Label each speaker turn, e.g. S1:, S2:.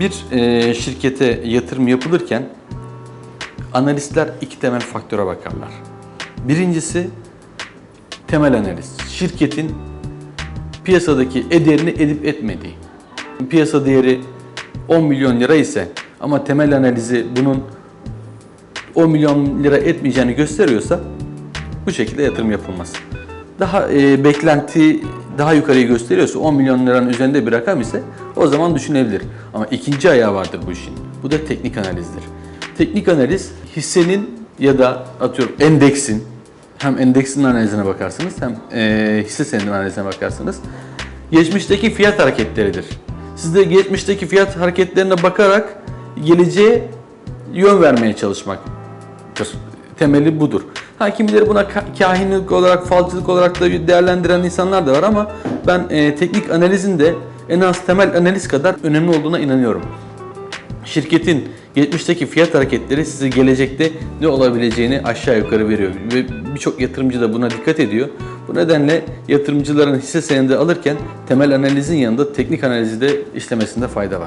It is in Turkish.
S1: Bir e, şirkete yatırım yapılırken analistler iki temel faktöre bakarlar. Birincisi temel analiz. Şirketin piyasadaki ederini edip etmediği. Piyasa değeri 10 milyon lira ise ama temel analizi bunun 10 milyon lira etmeyeceğini gösteriyorsa bu şekilde yatırım yapılmaz. Daha e, beklenti daha yukarıyı gösteriyorsa 10 milyon liranın üzerinde bir rakam ise o zaman düşünebilir. Ama ikinci ayağı vardır bu işin. Bu da teknik analizdir. Teknik analiz hissenin ya da atıyorum endeksin hem endeksin analizine bakarsınız hem e, hisse senedinin analizine bakarsınız. Geçmişteki fiyat hareketleridir. Siz de geçmişteki fiyat hareketlerine bakarak geleceğe yön vermeye çalışmak temeli budur. Ha kimileri buna ka- kahinlik olarak, falcılık olarak da değerlendiren insanlar da var ama ben e, teknik analizin de en az temel analiz kadar önemli olduğuna inanıyorum. Şirketin geçmişteki fiyat hareketleri size gelecekte ne olabileceğini aşağı yukarı veriyor ve birçok yatırımcı da buna dikkat ediyor. Bu nedenle yatırımcıların hisse senedi alırken temel analizin yanında teknik analizi de işlemesinde fayda var.